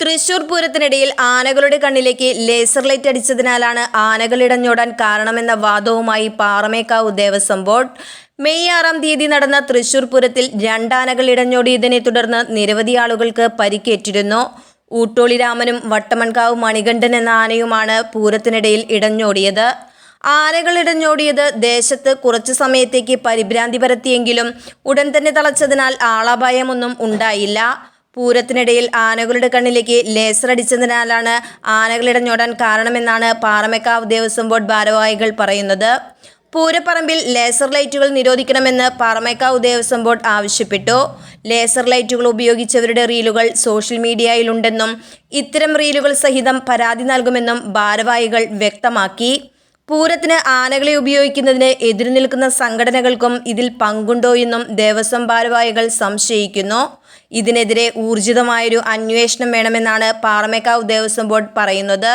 തൃശൂർ പൂരത്തിനിടയിൽ ആനകളുടെ കണ്ണിലേക്ക് ലേസർ ലൈറ്റ് അടിച്ചതിനാലാണ് ആനകൾ ഇടഞ്ഞോടാൻ കാരണമെന്ന വാദവുമായി പാറമേക്കാവ് ദേവസ്വം ബോർഡ്. മെയ് ആറാം തീയതി നടന്ന തൃശൂർ പൂരത്തിൽ രണ്ടാനകൾ ഇടഞ്ഞോടിയതിനെ തുടർന്ന് നിരവധി ആളുകൾക്ക് പരിക്കേറ്റിരുന്നു. ഊട്ടോളി രാമനും വട്ടമൺകാവ് മണികണ്ഠൻ എന്ന ആനയുമാണ് പൂരത്തിനിടയിൽ ഇടഞ്ഞോടിയത്. ആനകൾ ഇടഞ്ഞോടിയത് ദേശത്ത് കുറച്ചു സമയത്തേക്ക് പരിഭ്രാന്തി പരത്തിയെങ്കിലും ഉടൻ തന്നെ തളച്ചതിനാൽ ആളപായമൊന്നും ഉണ്ടായില്ല. പൂരത്തിനിടയിൽ ആനകളുടെ കണ്ണിലേക്ക് ലേസർ അടിച്ചതിനാലാണ് ആനകളിടഞ്ഞോടാൻ കാരണമെന്നാണ് പാറമേക്കാവ് ദേവസ്വം ബോർഡ് ഭാരവാഹികൾ പറയുന്നത്. പൂരപ്പറമ്പിൽ ലേസർ ലൈറ്റുകൾ നിരോധിക്കണമെന്ന് പാറമേക്കാവ് ദേവസ്വം ബോർഡ് ആവശ്യപ്പെട്ടു. ലേസർ ലൈറ്റുകൾ ഉപയോഗിച്ചവരുടെ റീലുകൾ സോഷ്യൽ മീഡിയയിലുണ്ടെന്നും ഇത്തരം റീലുകൾ സഹിതം പരാതി നൽകുമെന്നും ഭാരവാഹികൾ വ്യക്തമാക്കി. പൂരത്തിന് ആനകളെ ഉപയോഗിക്കുന്നതിന് എതിരു നിൽക്കുന്ന സംഘടനകൾക്കും ഇതിൽ പങ്കുണ്ടോ എന്നും ദേവസ്വം ഭാരവാഹികൾ സംശയിക്കുന്നു. ഇതിനെതിരെ ഊർജിതമായൊരു അന്വേഷണം വേണമെന്നാണ് പാറമേക്കാവ് ദേവസ്വം ബോർഡ് പറയുന്നത്.